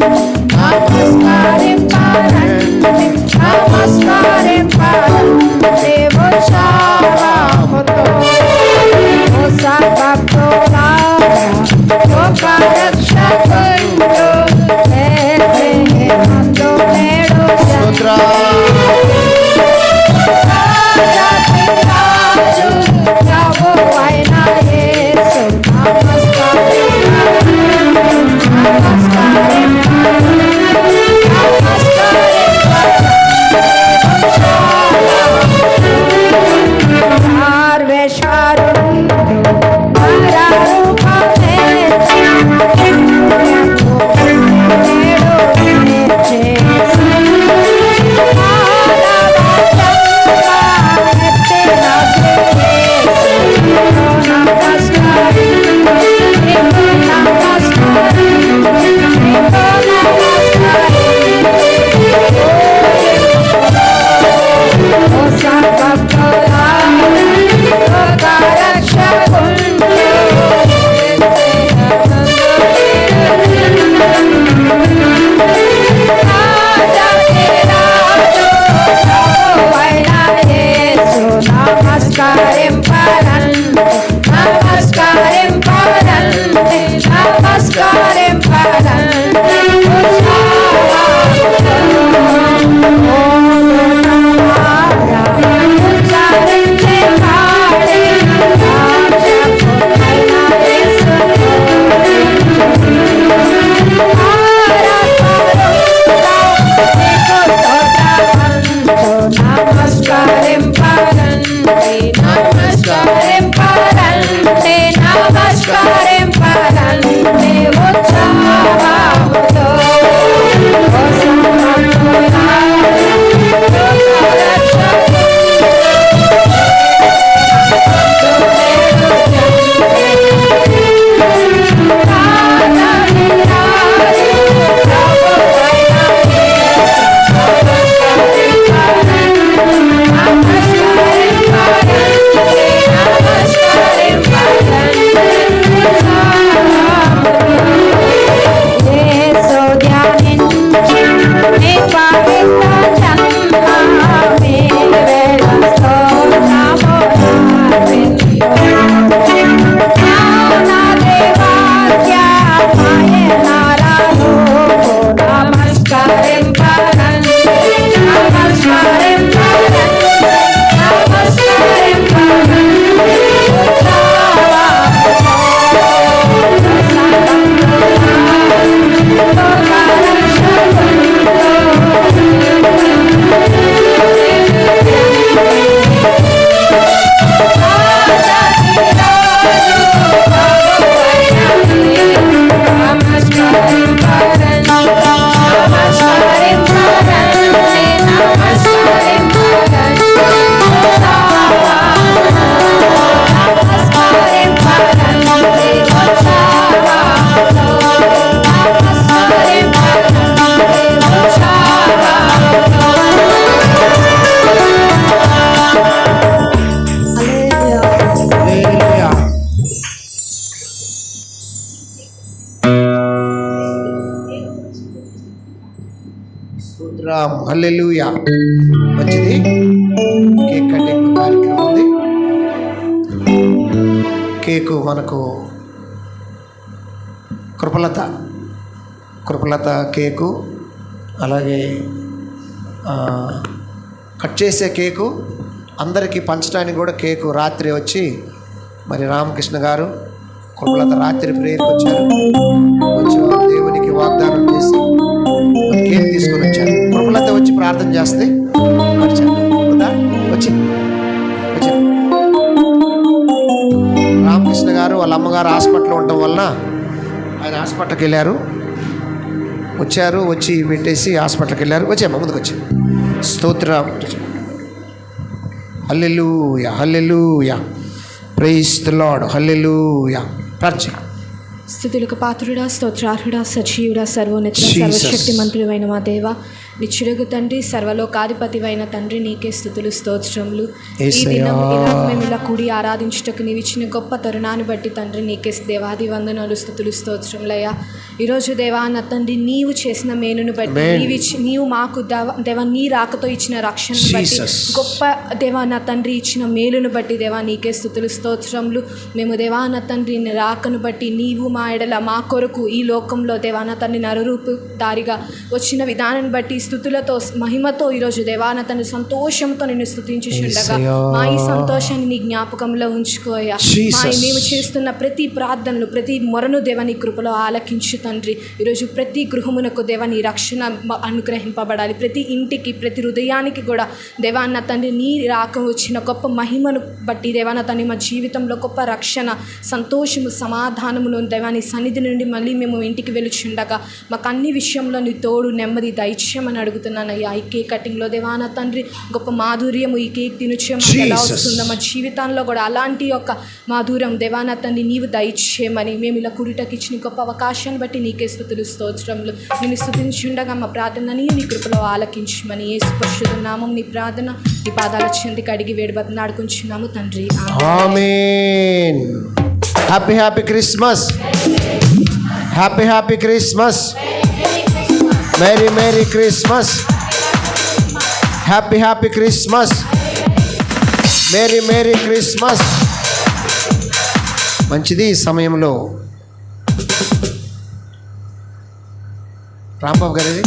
Thank you. హల్లెలూయా. మంచిది? Cake cutting కార్యక్రమం ఉంది. కేకు మనకు కృపలత కృపలత కేకు అలాగే కట్ చేసే కేకు అందరికీ పంచడానికి కూడా కేకు రాత్రి వచ్చి మరి రామకృష్ణ గారు కృపలత రాత్రి ప్రేయర్కి వచ్చారు. వచ్చి ప్రార్థన చేస్తే? వచ్చి? వచ్చి. రామకృష్ణ గారు వాళ్ళ అమ్మగారు హాస్పిటల్లో ఉండటం వలన ఆయన హాస్పిటల్కి వెళ్ళారు. వచ్చారు వచ్చి పెట్టేసి హాస్పిటల్కి వెళ్ళారు. వచ్చామ్మా ముందుకు వచ్చి. స్తోత్రం. Hallelujah hallelujah. Praise the lord hallelujah. ప్రార్థన స్థుతులకు పాత్రుడా స్తోత్రార్హుడా సజీవుడా సర్వోన్నత. సర్వశక్తి మంత్రుడైన మా దేవ నిచ్చుడగు తండ్రి సర్వలోకాధిపతివైన తండ్రి నీకే స్థుతులు స్తోత్రములు ఈ. దినం మేము ఇలా కూడి ఆరాధించుటకు నీవు ఇచ్చిన గొప్ప తరుణాన్ని బట్టి తండ్రి నీకే దేవాది వందనాలు స్థుతులు స్తోత్రములయ్యా ఈరోజు దేవా నా తండ్రి నీవు చేసిన మేలును బట్టి Amen. నీవు మాకు దేవ దేవా నీ రాకతో ఇచ్చిన రక్షణను బట్టి. గొప్ప దేవా నా తండ్రి ఇచ్చిన మేలును బట్టి దేవా నీకే స్థుతులు స్తోత్రములు మేము దేవా నా తండ్రి రాకను బట్టి నీవు మా ఎడల మా కొరకు ఈ లోకంలో దేవా నా తండ్రి నరరూపు దారిగా వచ్చిన విధానాన్ని బట్టి స్థుతులతో మహిమతో ఈరోజు దేవా నా తండ్రి సంతోషంతో నిన్ను స్థుతించుచుండగా యేసయ్యా. మా ఈ సంతోషాన్ని నీ జ్ఞాపకంలో ఉంచుకోయా మేము చేస్తున్న ప్రతి ప్రార్థనలు ప్రతి మొరను దేవ నీ కృపలో ఆలకించు తండ్రి. ఈరోజు ప్రతి గృహమునకు దేవ నీ రక్షణ అనుగ్రహింపబడాలి. ప్రతి ఇంటికి ప్రతి హృదయానికి కూడా దేవా అన్న తండ్రి నీ రాక వచ్చిన గొప్ప మహిమను బట్టి దేవాన తండ్రి మా జీవితంలో గొప్ప రక్షణ సంతోషము సమాధానమును దేవా నీ సన్నిధి నుండి మళ్ళీ మేము ఇంటికి వెలుచుండగా మాకు అన్ని విషయంలో నీ తోడు నెమ్మది దైత్యమని అడుగుతున్నాను. అయ్యా ఈ కేక్ కటింగ్లో దేవాన తండ్రి గొప్ప మాధుర్యము ఈ కేక్ తినుచే మాకు ఎలా. వస్తుందో మా జీవితాల్లో కూడా అలాంటి యొక్క మాధుర్యం దేవాన తండ్రి నీవు దయచేయమని మేము ఇలా కుడిటకి ఇచ్చిన గొప్ప అవకాశాన్ని బట్టి నీకే స్థుతులు స్తోత్రములు. నేను స్థుతించుండగా మా ప్రార్థనని నీ కృపలో ఆలకించమని ఏ స్పర్శుడు నామం నీ ప్రార్థన నీ పాదాల చెందికి అడిగి వేడుబతిని ఆడుకుంటున్నాము తండ్రి. Amen happy happy Christmas happy happy Christmas merry merry Christmas happy happy Christmas merry merry Christmas మంచిది ఈ సమయంలో. రాంబాబు గారిది?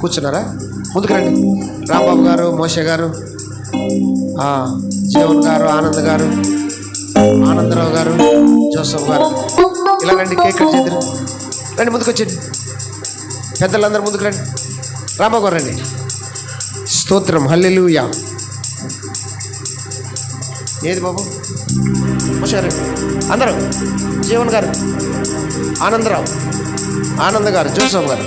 కూర్చున్నారా? ముందుకు రండి. రాంబాబు గారు మోషే గారు జీవన్ గారు ఆనంద్ గారు ఆనందరావు గారు జోసఫ్ గారు. ఇలా రండి కేక్ కట్ చేద్దరు రండి ముందుకు వచ్చేది పెద్దలందరూ ముందుకు రండి. రామగారు రండి. స్తోత్రం హల్లెలూయా. ఏది బాబు? మోషే అందరూ జీవన్ గారు ఆనందరావు ఆనంద్ గారు జోసఫ్ గారు.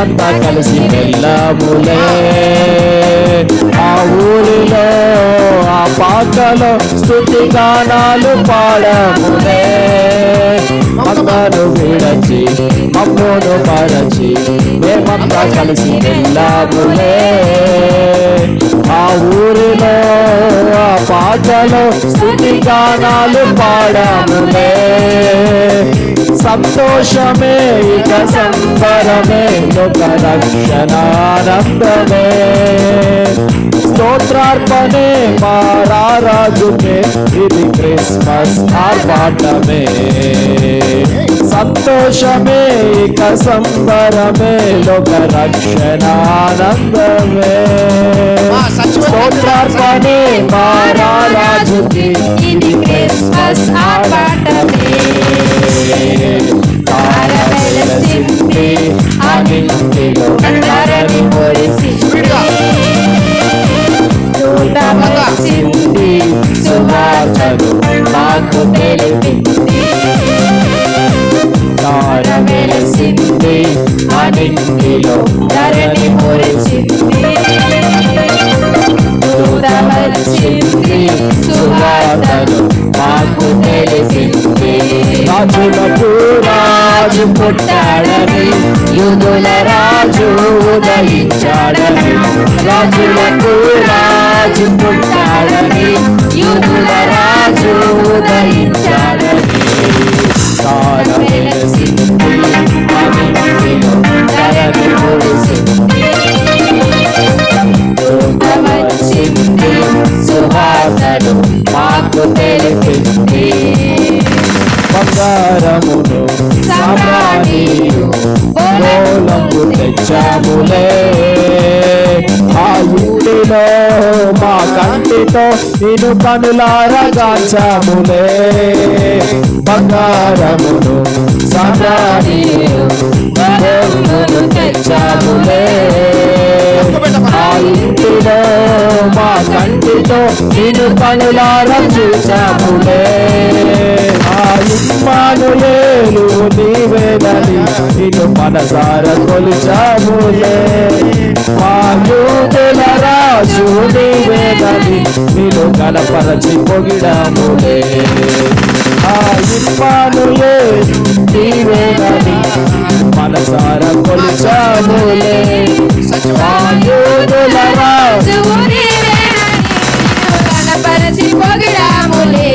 మేమంతా కలిసి వెళ్ళాములే. ఆ ఊరిలో ఆ పాకలో స్థుతి గానాలు పాడములే. మమ్మను విడచి మమ్మను పరచి మేమంతా కలిసి వెళ్ళాములే. ఆ ఊరిలో ఆ పాటలో స్థుతి గానాలు పాడాములే. సంతోషమే ఇక సంబరమే ఒక రక్షణానందమే. స్తోత్రార్పణే మారాజుకే ఇది క్రిస్మస్ ఆర్పాటమే. సంతోషమే ఇక సంబరమే లోక రక్షణానందమే. స్తోత్రార్పణే మారాజుకి ఇది క్రిస్మస్ అనింటిలో సువార్తను మాకు తెలిపింది. తార వెలసింది అనింటిలో ధరణి మురిసింది. దూత వచ్చింది సువార్తను మాకు తెలిసింది. రాజులకు రాజు పుట్టాడని యుదుల రాజు ఉదయించాడని. రాజులకు రాజు పుట్టాడని యుదుల నీతో నేను పనులారగాచాములే బంగారమును సామ్రాణియు తెచ్చాములే. ఇంటిలో మా కంటితో నేను కనులార చూచాములే. ఆ నీవేదని నిన్ను మనసార కొలిచాములే. మా యూతులరా రాజు నీవేదని నిన్ను కనపరచి పొగిడాములే ఆ ఇమ్మానుయేలు నీవేదని మనసార కొలిచాములే పొగిడాములే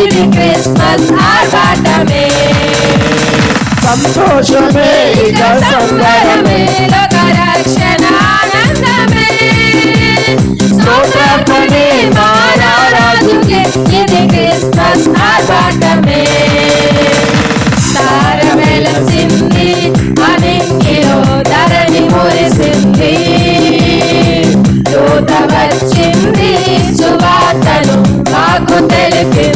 ఇది క్రిస్మస్ ఆర్భాటమే సంతోషమే ఇక సంబరమే. ఒక రక్షణానందమే స్తోత్రపడే మారాజుకే ఇది క్రిస్మస్ ఆర్భాటమే తార వెలసింది అనింగిలో ధరణి మురిసింది. దూత వచ్చింది సువార్తను మా నింగిలో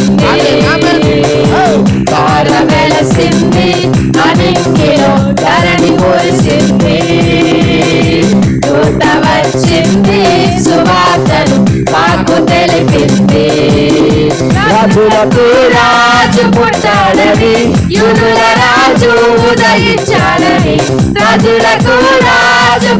పుట్టాడని యుగుల రాజు ఉదయించాడని రాజులకు రాజు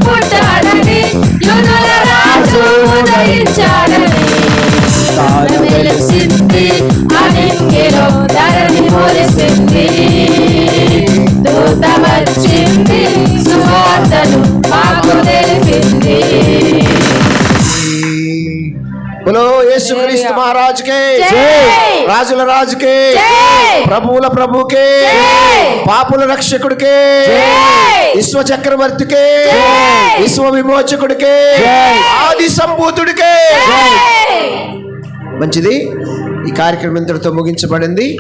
జై! రాజుల రాజుకే! ప్రభువుల ప్రభుకే! పాపుల రక్షకుడికే! విశ్వ చక్రవర్తికే! విశ్వ విమోచకుడికే! ఆది సంభూతుడికే! మంచిది ఈ కార్యక్రమం ఇంతటితో ముగించబడింది